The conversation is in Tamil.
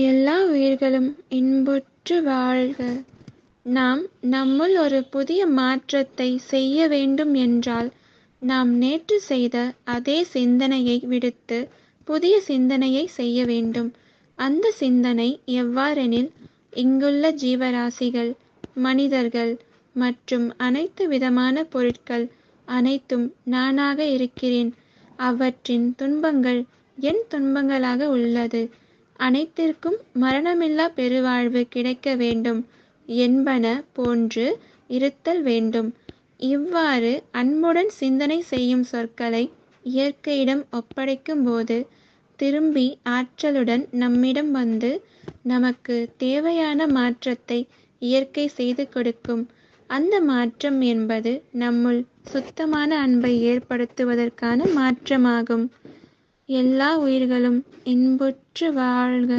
எல்லா உயிர்களும் இன்புற்று வாழ்க. நாம் நம்முள் ஒரு புதிய மாற்றத்தை செய்ய வேண்டும் என்றால் நாம் நேற்று செய்த அதே சிந்தனையை விடுத்து புதிய சிந்தனையை செய்ய வேண்டும். அந்த சிந்தனை எவ்வாறெனில் இங்குள்ள ஜீவராசிகள் மனிதர்கள் மற்றும் அனைத்து விதமான பொருட்கள் அனைத்தும் நானாக இருக்கிறேன். அவற்றின் துன்பங்கள் என் துன்பங்களாக உள்ளது. அனைத்திற்கும் மரணமில்லா பெருவாழ்வு கிடைக்க வேண்டும் என்பன போன்று இருத்தல் வேண்டும். இவ்வாறு அன்புடன் சிந்தனை செய்யும் சொற்களை இயற்கையிடம் ஒப்படைக்கும் போது திரும்பி ஆற்றலுடன் நம்மிடம் வந்து நமக்கு தேவையான மாற்றத்தை இயற்கை செய்து கொடுக்கும். அந்த மாற்றம் என்பது நம்முள் சுத்தமான அன்பை ஏற்படுத்துவதற்கான மாற்றமாகும். எல்லா உயிர்களும் இன்புற்று வாழ்க.